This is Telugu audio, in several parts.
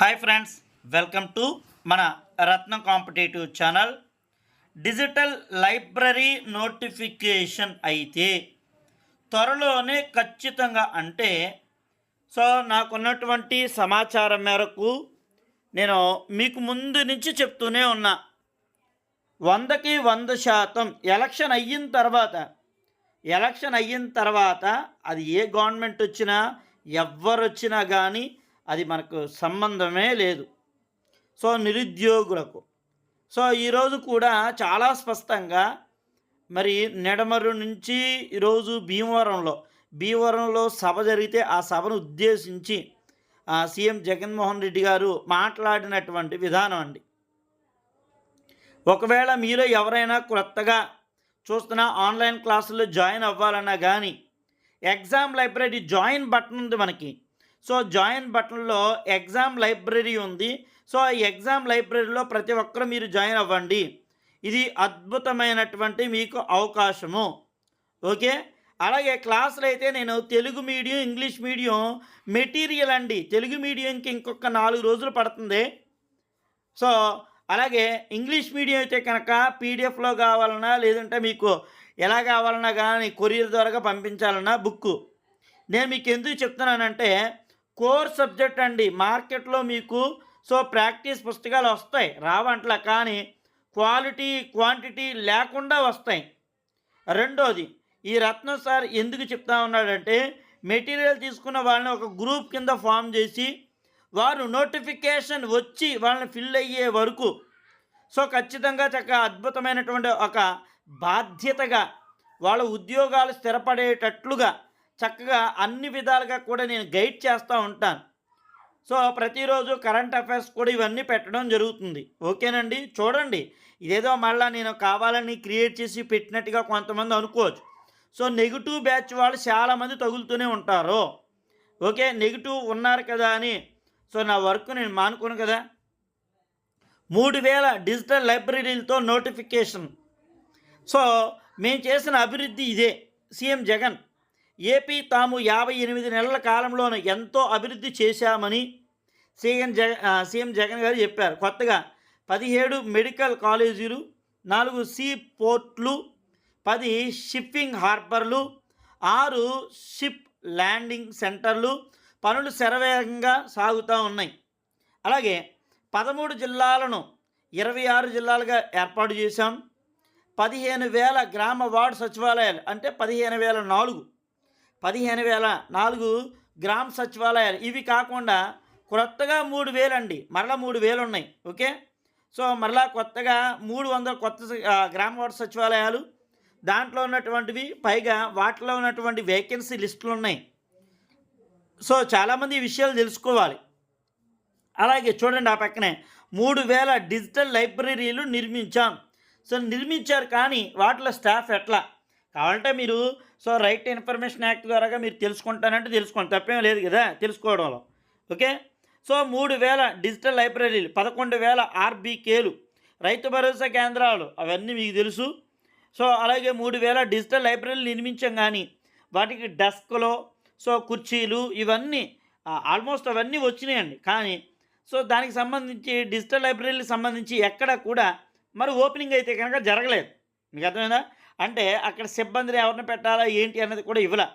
హాయ్ ఫ్రెండ్స్ వెల్కమ్ టు మన Ratnam competitive channel. Digital library notification అయితే త్వరలోనే ఖచ్చితంగా అంటే సో నాకున్నటువంటి సమాచారం మేరకు నేను మీకు ముందు నుంచి చెప్తూనే ఉన్నా. వందకి వంద శాతం ఎలక్షన్ అయిన తర్వాత ఎలక్షన్ అయిన తర్వాత అది ఏ గవర్నమెంట్ వచ్చినా ఎవ్వరు వచ్చినా కానీ అది మనకు సంబంధమే లేదు. సో నిరుద్యోగులకు. సో ఈరోజు కూడా చాలా స్పష్టంగా మరి నెడమరు నుంచి ఈరోజు భీమవరంలో భీమవరంలో సభ జరిగితే ఆ సభను ఉద్దేశించి ఆ సీఎం జగన్మోహన్ రెడ్డి గారు మాట్లాడినటువంటి విధానం అండి. ఒకవేళ మీలో ఎవరైనా కొత్తగా చూస్తున్న ఆన్లైన్ క్లాసుల్లో జాయిన్ అవ్వాలన్నా కానీ ఎగ్జామ్ లైబ్రరీ జాయిన్ బటన్ ఉంది మనకి. సో జాయిన్ బటన్లో ఎగ్జామ్ లైబ్రరీ ఉంది. సో ఆ ఎగ్జామ్ లైబ్రరీలో ప్రతి ఒక్కరు మీరు జాయిన్ అవ్వండి. ఇది అద్భుతమైనటువంటి మీకు అవకాశము. ఓకే? అలాగే క్లాసులు అయితే నేను Telugu medium English medium material అండి. తెలుగు మీడియంకి ఇంకొక నాలుగు రోజులు పడుతుంది. సో అలాగే ఇంగ్లీష్ మీడియం అయితే కనుక పీడిఎఫ్లో కావాలన్నా లేదంటే మీకు ఎలా కావాలన్నా కానీ కొరియర్ ద్వారా పంపించాలన్నా బుక్ నేను మీకు ఎందుకు చెప్తున్నానంటే కోర్ సబ్జెక్ట్ అండి. మార్కెట్లో మీకు సో ప్రాక్టీస్ పుస్తకాలు వస్తాయి. రావంట్లా కానీ క్వాలిటీ క్వాంటిటీ లేకుండా వస్తాయి. రెండోది ఈ రత్నం సార్ ఎందుకు చెప్తా ఉన్నాడంటే మెటీరియల్ తీసుకున్న వాళ్ళని ఒక గ్రూప్ కింద ఫామ్ చేసి వారు నోటిఫికేషన్ వచ్చి వాళ్ళని ఫిల్ అయ్యే వరకు సో ఖచ్చితంగా చక్క అద్భుతమైనటువంటి ఒక బాధ్యతగా వాళ్ళ ఉద్యోగాలు స్థిరపడేటట్లుగా చక్కగా అన్ని విధాలుగా కూడా నేను గైడ్ చేస్తూ ఉంటాను. సో ప్రతిరోజు కరెంట్ అఫైర్స్ కూడా ఇవన్నీ పెట్టడం జరుగుతుంది. ఓకేనండి? చూడండి. ఇదేదో మళ్ళీ నేను కావాలని క్రియేట్ చేసి పెట్టినట్టుగా కొంతమంది అనుకోవచ్చు. సో నెగిటివ్ బ్యాచ్ వాళ్ళు చాలామంది తగులుతూనే ఉంటారు. ఓకే? నెగిటివ్ ఉన్నారు కదా అని. సో నా వర్క్ నేను మానుకోను కదా. మూడు వేల డిజిటల్ లైబ్రరీలతో నోటిఫికేషన్. సో మేము చేసిన అభివృద్ధి ఇదే. సీఎం జగన్. ఏపీ తాము యాభై ఎనిమిది నెలల కాలంలోనే ఎంతో అభివృద్ధి చేశామని సీఎం జగ సీఎం జగన్ గారు చెప్పారు. కొత్తగా పదిహేడు మెడికల్ కాలేజీలు నాలుగు సీ పోర్ట్లు పది షిప్పింగ్ హార్బర్లు ఆరు షిప్ ల్యాండింగ్ సెంటర్లు పనులు శరవేగంగా సాగుతూ ఉన్నాయి. అలాగే పదమూడు జిల్లాలను ఇరవై ఆరు జిల్లాలుగా ఏర్పాటు చేశాం. పదిహేను వేల గ్రామ వార్డు సచివాలయాలు అంటే పదిహేను వేల నాలుగు పదిహేను వేల నాలుగు గ్రామ సచివాలయాలు. ఇవి కాకుండా కొత్తగా మూడు వేలు అండి మరలా మూడు వేలు ఉన్నాయి ఓకే? సో మరలా కొత్తగా మూడు వందల కొత్త గ్రామ వార్డు సచివాలయాలు. దాంట్లో ఉన్నటువంటివి పైగా వాటిలో ఉన్నటువంటి వేకెన్సీ లిస్టులు ఉన్నాయి. సో చాలామంది ఈ విషయాలు తెలుసుకోవాలి. అలాగే చూడండి ఆ పక్కనే మూడు వేల డిజిటల్ లైబ్రరీలు నిర్మించాం. సో నిర్మించారు కానీ వాటిలో స్టాఫ్ ఎట్లా? కావాలంటే మీరు సో రైట్ ఇన్ఫర్మేషన్ యాక్ట్ ద్వారా మీరు తెలుసుకుంటానంటే తెలుసుకోండి. తప్పేం లేదు కదా తెలుసుకోవడంలో. ఓకే? సో మూడు వేల డిజిటల్ లైబ్రరీలు పదకొండు వేల ఆర్బీకేలు రైతు భరోసా కేంద్రాలు అవన్నీ మీకు తెలుసు. సో అలాగే మూడు వేల డిజిటల్ లైబ్రరీలు నిర్మించాం కానీ వాటికి డెస్క్లో సో కుర్చీలు ఇవన్నీ ఆల్మోస్ట్ అవన్నీ వచ్చినాయండి. కానీ సో దానికి సంబంధించి డిజిటల్ లైబ్రరీలకు సంబంధించి ఎక్కడ కూడా మరి ఓపెనింగ్ అయితే కనుక జరగలేదు. మీకు అర్థమైందా? అంటే అక్కడ సిబ్బందిని ఎవరిని పెట్టాలా ఏంటి అన్నది కూడా ఇవ్వలే.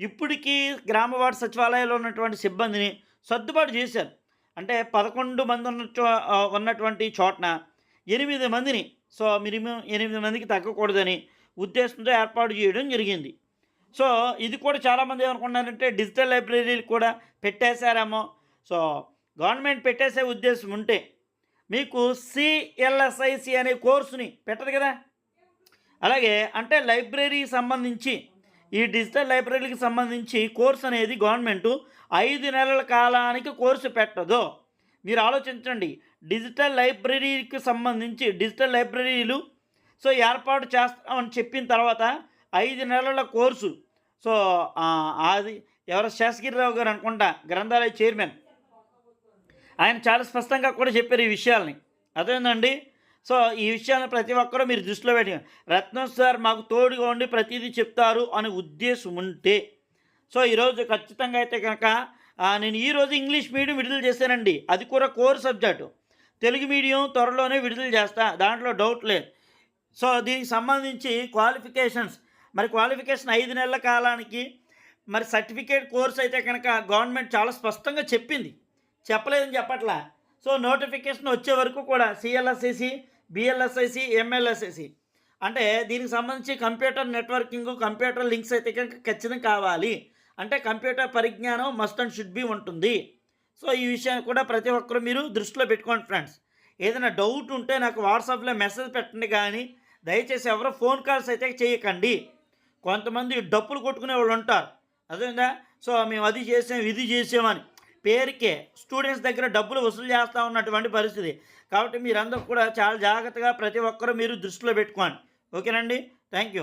ఇప్పటికీ గ్రామ వార్డు సచివాలయంలో ఉన్నటువంటి సిబ్బందిని సర్దుబాటు చేశారు. అంటే పదకొండు మంది ఉన్న చో- ఉన్నటువంటి చోటన ఎనిమిది మందిని సో మినిమం ఎనిమిది మందికి తగ్గకూడదని ఉద్దేశంతో ఏర్పాటు చేయడం జరిగింది. సో ఇది కూడా చాలామంది ఏమనుకున్నారంటే డిజిటల్ లైబ్రరీలు కూడా పెట్టేశారేమో. సో గవర్నమెంట్ పెట్టేసే ఉద్దేశం ఉంటే మీకు సిఎల్ఎస్ఐసి అనే కోర్సుని పెట్టదు కదా? అలాగే అంటే లైబ్రరీ సంబంధించి ఈ డిజిటల్ లైబ్రరీకి సంబంధించి కోర్స్ అనేది గవర్నమెంట్ ఐదు నెలల కాలానికి కోర్సు పెట్టదు. మీరు ఆలోచించండి డిజిటల్ లైబ్రరీకి సంబంధించి డిజిటల్ లైబ్రరీలు సో ఏర్పాటు చేస్తామని చెప్పిన తర్వాత ఐదు నెలల కోర్సు. సో అది ఎవరు శేషగిరిరావు గారు అనుకుంటా గ్రంథాలయ చైర్మన్. ఆయన చాలా స్పష్టంగా కూడా చెప్పారు ఈ విషయాల్ని. అదేందండి? సో ఈ విషయాన్ని ప్రతి ఒక్కరూ మీరు దృష్టిలో పెట్టి రత్నం సార్ మాకు తోడుగా ఉండి ప్రతిదీ చెప్తారు అనే ఉద్దేశం ఉంటే. సో ఈరోజు ఖచ్చితంగా అయితే కనుక నేను ఈరోజు ఇంగ్లీష్ మీడియం విడుదల చేశానండి. అది కూడా కోర్ సబ్జెక్టు. తెలుగు మీడియం త్వరలోనే విడుదల చేస్తా. దాంట్లో డౌట్ లేదు. సో దీనికి సంబంధించి క్వాలిఫికేషన్స్. మరి క్వాలిఫికేషన్ ఐదు నెలల కాలానికి మరి సర్టిఫికేట్ కోర్స్ అయితే కనుక గవర్నమెంట్ చాలా స్పష్టంగా చెప్పింది. చెప్పలేదని చెప్పట్లా. సో నోటిఫికేషన్ వచ్చే వరకు కూడా సిఎల్ఎస్సిసి బిఎల్ఎస్ఐసి ఎంఎల్ఎస్ఐసి అంటే దీనికి సంబంధించి కంప్యూటర్ నెట్వర్కింగ్ కంప్యూటర్ లింక్స్ అయితే కనుక ఖచ్చితంగా కావాలి. అంటే కంప్యూటర్ పరిజ్ఞానం మస్ట్ అండ్ షుడ్ బి ఉంటుంది. సో ఈ విషయాన్ని కూడా ప్రతి ఒక్కరు మీరు దృష్టిలో పెట్టుకోండి ఫ్రెండ్స్. ఏదైనా డౌట్ ఉంటే నాకు వాట్సాప్లో మెసేజ్ పెట్టండి కానీ దయచేసి ఎవరు ఫోన్ కాల్స్ అయితే చేయకండి. కొంతమంది డప్పులు కొట్టుకునే వాళ్ళు ఉంటారు. అదేందా సో మేము అది చేసాం ఇది చేసామని పేరుకే స్టూడెంట్స్ దగ్గర డబ్బులు వసూలు చేస్తూ ఉన్నటువంటి పరిస్థితి. కాబట్టి మీరందరూ కూడా చాలా జాగ్రత్తగా ప్రతి ఒక్కరూ మీరు దృష్టిలో పెట్టుకోండి. ఓకేనండి? Thank you